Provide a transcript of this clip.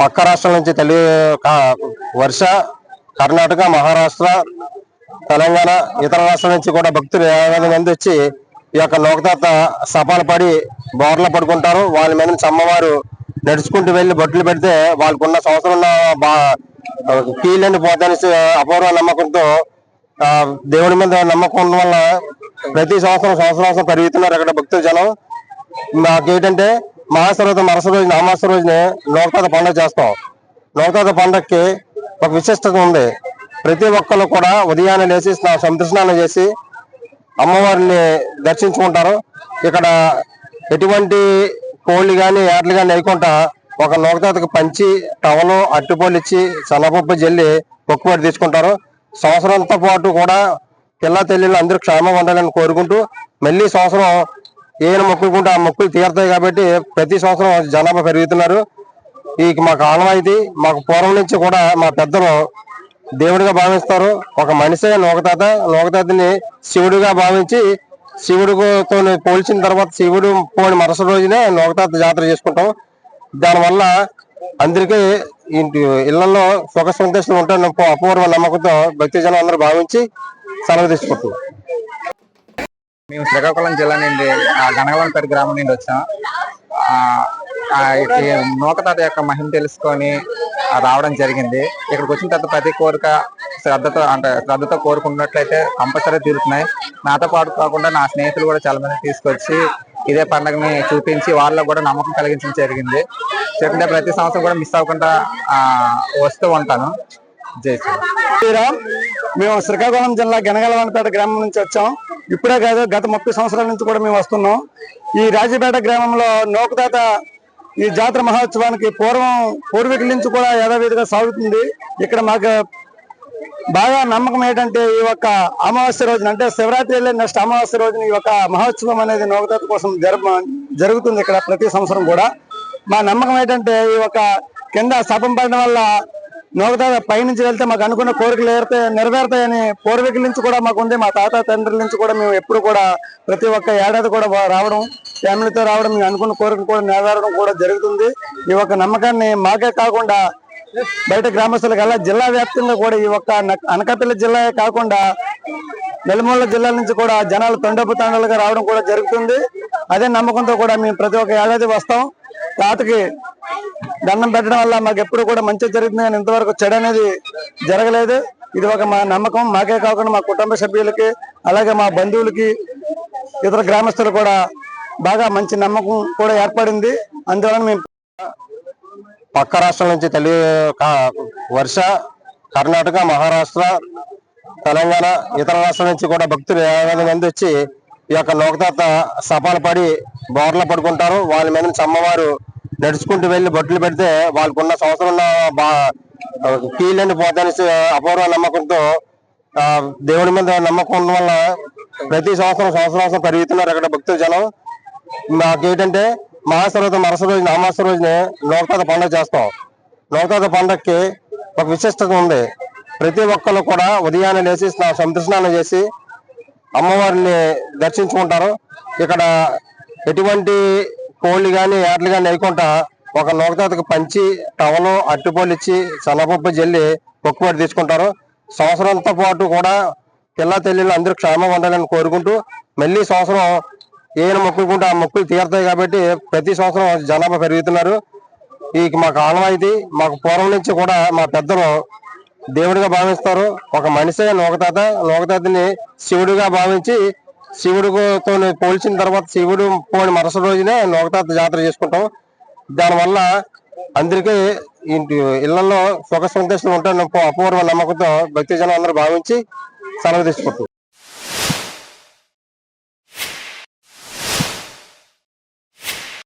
పక్క రాష్ట్రాల నుంచి తెలుగు వర్ష కర్ణాటక మహారాష్ట్ర తెలంగాణ ఇతర రాష్ట్రాల నుంచి కూడా భక్తులు యాభై మంది వచ్చి ఈ యొక్క లోకతాత సపాలు పడి బోర్లు పడుకుంటారు. వాళ్ళ మీద అమ్మవారు నడుచుకుంటూ వెళ్ళి బొట్లు పెడితే వాళ్ళకున్న సంవత్సరం బా కీళ్ళని పోతాయని అపూర్వ నమ్మకంతో దేవుడి మీద నమ్మకం ఉండడం వల్ల ప్రతి సంవత్సరం సంవత్సరం సంవత్సరం పెరుగుతున్నారు అక్కడ భక్తుల జనం. మాకేంటంటే మహాశివరాత్రి మరుసటి రోజున అమాస రోజునే లోకతాత పండుగ చేస్తాం. లోకతాత పండుగకి ఒక విశిష్టత ఉంది. ప్రతి ఒక్కరు కూడా ఉదయాన్నే లేచి స్నా- చేసి అమ్మవారిని దర్శించుకుంటారు. ఇక్కడ ఎటువంటి కోళ్ళు కానీ ఏటలు కానీ వేయకుండా ఒక లోకతాతకు పంచి టవలు అట్టుపొలు ఇచ్చి సన్నపప్పు జల్లి మొక్కుబడి తీసుకుంటారు సంవత్సరంతో పాటు కూడా పిల్ల తెల్లిళ్ళు అందరూ క్షేమంగా ఉండాలని కోరుకుంటూ మళ్ళీ సంవత్సరం ఏమైనా మొక్కులుకుంటే ఆ మొక్కులు తీరుతాయి కాబట్టి ప్రతి సంవత్సరం జనాభా పెరుగుతున్నారు. ఈ మాకు ఆనవాయితీ మాకు పూర్వం నుంచి కూడా మా పెద్దలు దేవుడిగా భావిస్తారు. ఒక మనిషే నూకతాత లోకతాతని శివుడిగా భావించి శివుడితో పోల్చిన తర్వాత శివుడు పోని మరుసటి రోజునే లోకతాత జాతర చేసుకుంటాం. దానివల్ల అందరికీ ఇంటి ఇళ్ళలో సుఖ సంతోషం ఉంటాయని అపూర్వ నమ్మకంతో భక్తి జనం అందరూ భావించి సెలవు తీసుకుంటున్నాం. మేము శ్రీకాకుళం జిల్లా నుండి ఆ, గ్రామం నుండి వచ్చాం. నూకతాత యొక్క మహిమ తెలుసుకొని రావడం జరిగింది. ఇక్కడికి వచ్చిన తర్వాత ప్రతి కోరిక శ్రద్ధతో అంటే శ్రద్ధతో కోరుకున్నట్లయితే కంపల్సరీ తీరుతున్నాయి. నాతో పాటు కాకుండా నా స్నేహితులు కూడా చాలా మంది తీసుకొచ్చి ఇదే పండుగని చూపించి వాళ్ళకు కూడా నమ్మకం కలిగించడం జరిగింది. చెప్తే ప్రతి సంవత్సరం కూడా మిస్ అవ్వకుండా వస్తూ ఉంటాను. జై శ్రీరామ్. శ్రీరామ్ మేము శ్రీకాకుళం జిల్లా గనగలవనపేట గ్రామం నుంచి వచ్చాం. ఇప్పుడే కాదు గత ముప్పై సంవత్సరాల నుంచి కూడా మేము వస్తున్నాం. ఈ రాజపేట గ్రామంలో నోకదాత ఈ జాతర మహోత్సవానికి పూర్వం పూర్వీకుల నుంచి కూడా యథావిధిగా సాగుతుంది. ఇక్కడ మాకు బాగా నమ్మకం ఏంటంటే ఈ యొక్క అమావాస్య రోజున అంటే శివరాత్రి వెళ్ళే నెక్స్ట్ అమావాస్య రోజున ఈ యొక్క మహోత్సవం అనేది నోకదాత కోసం జరప జరుగుతుంది ఇక్కడ ప్రతి సంవత్సరం కూడా. మా నమ్మకం ఏంటంటే ఈ యొక్క కింద శాపం పడడం వల్ల నోకదాత పైనుంచి వెళ్తే మాకు అనుకున్న కోరికలు ఏరితే నెరవేరుతాయని పూర్వీకుల నుంచి కూడా మాకు ఉంది. మా తాత తండ్రుల నుంచి కూడా మేము ఎప్పుడు కూడా ప్రతి ఒక్క ఏడాది కూడా రావడం ఫ్యామిలీతో రావడం మేము అనుకున్న కోరికలు కూడా నెరవేరడం కూడా జరుగుతుంది. ఈ యొక్క నమ్మకాన్ని మాకే కాకుండా బయట గ్రామస్తులకు అలా జిల్లా వ్యాప్తంగా కూడా ఈ ఒక్క అనకాపల్లి జిల్లా కాకుండా నెలమూల జిల్లాల నుంచి కూడా జనాలు తండపు తండలుగా రావడం కూడా జరుగుతుంది. అదే నమ్మకంతో కూడా మేము ప్రతి ఒక్క ఏడాది వస్తాం. తాతకి దండం పెట్టడం వల్ల మాకు ఎప్పుడు కూడా మంచి జరుగుతుంది కానీ ఇంతవరకు చెడు అనేది జరగలేదు. ఇది ఒక మా నమ్మకం. మాకే కాకుండా మా కుటుంబ సభ్యులకి అలాగే మా బంధువులకి ఇతర గ్రామస్తులు కూడా బాగా మంచి నమ్మకం కూడా ఏర్పడింది. అందువలన మేము పక్క రాష్ట్రం నుంచి తల్లి వర్ష కర్ణాటక మహారాష్ట్ర తెలంగాణ ఇతర రాష్ట్రాల నుంచి కూడా భక్తులు యాభై మంది వచ్చి ఈ యొక్క లోకతాత సపాలు పడి బోర్లు పడుకుంటారు. వాళ్ళ మీద అమ్మవారు నడుచుకుంటూ వెళ్ళి బొట్లు పెడితే వాళ్ళకున్న సంవత్సరం బా కీళ్ళని పోతానేసి అపూర్వ నమ్మకంతో దేవుడి మీద నమ్మకం ఉండడం వల్ల ప్రతి సంవత్సరం సంవత్సరం పెరుగుతున్నారు అక్కడ భక్తుల జనం. మాకేంటంటే మహాశరోజు మరుసటి రోజున అమాస రోజుని లోకతాత పండుగ చేస్తాం. లోకతాత పండుగకి ఒక విశిష్టత ఉంది. ప్రతి ఒక్కరు కూడా ఉదయాన్నే లేచి స్నా- చేసి అమ్మవారిని దర్శించుకుంటారు. ఇక్కడ ఎటువంటి కోళ్ళు కానీ ఏటలు కానీ వేయకుండా ఒక లోకతాతకు పంచి టవలు అట్టుపొలు ఇచ్చి సన్నపప్పు జల్లి మొక్కుబడి తీసుకుంటారు. సంవత్సరంతో పాటు కూడా పిల్ల తల్లిలు అందరూ క్షేమంగా ఉండాలని కోరుకుంటూ మళ్ళీ సంవత్సరం ఏమైనా మొక్కుకుంటే ఆ మొక్కులు తీరుతాయి కాబట్టి ప్రతి సంవత్సరం జనాభా పెరుగుతున్నారు. ఈ మా కాలం అయితే మాకు పూర్వం నుంచి కూడా మా పెద్దలు దేవుడిగా భావిస్తారు. ఒక మనిషే లోకతాత లోకతాతని శివుడిగా భావించి శివుడితో పోల్చిన తర్వాత శివుడు పోని మరుసటి రోజునే నోకతాత జాతర చేసుకుంటాం. దానివల్ల అందరికీ ఇంటి ఇళ్ళలో సుఖ సంతోషం ఉంటాయన్న అపూర్వ నమ్మకంతో భక్తి జనం అందరూ భావించి సెలవు తీసుకుంటాం